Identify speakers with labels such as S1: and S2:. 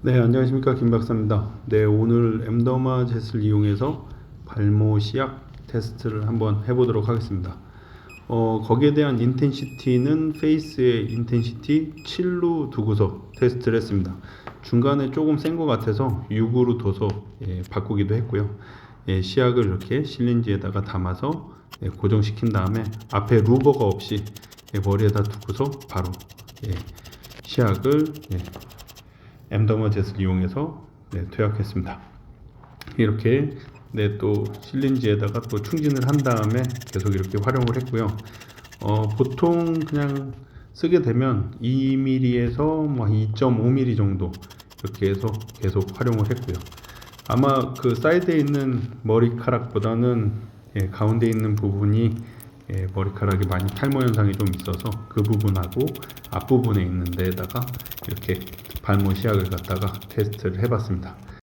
S1: 네, 안녕하십니까. 김 박사입니다. 네, 오늘 엠더마 젯을 이용해서 발모 시약 테스트를 한번 해보도록 하겠습니다. 어, 거기에 대한 인텐시티는 페이스의 인텐시티 7로 두고서 테스트를 했습니다. 중간에 조금 센 것 같아서 6으로 둬서 예, 바꾸기도 했고요. 예, 시약을 이렇게 실린지에다가 담아서 예, 고정시킨 다음에 앞에 루버가 없이 예, 머리에다 두고서 바로 예, 시약을 예, 엠더머 젯을 이용해서 네, 투약했습니다. 이렇게 네, 또 실린지에다가 또 충진을 한 다음에 계속 이렇게 활용을 했고요. 어, 보통 그냥 쓰게 되면 2mm에서 뭐 2.5mm 정도 이렇게 해서 계속 활용을 했고요. 아마 그 사이드에 있는 머리카락보다는 예, 가운데 있는 부분이 예, 머리카락이 많이 탈모 현상이 좀 있어서 그 부분하고 앞부분에 있는 데에다가 이렇게 발모 시약을 갖다가 테스트를 해봤습니다.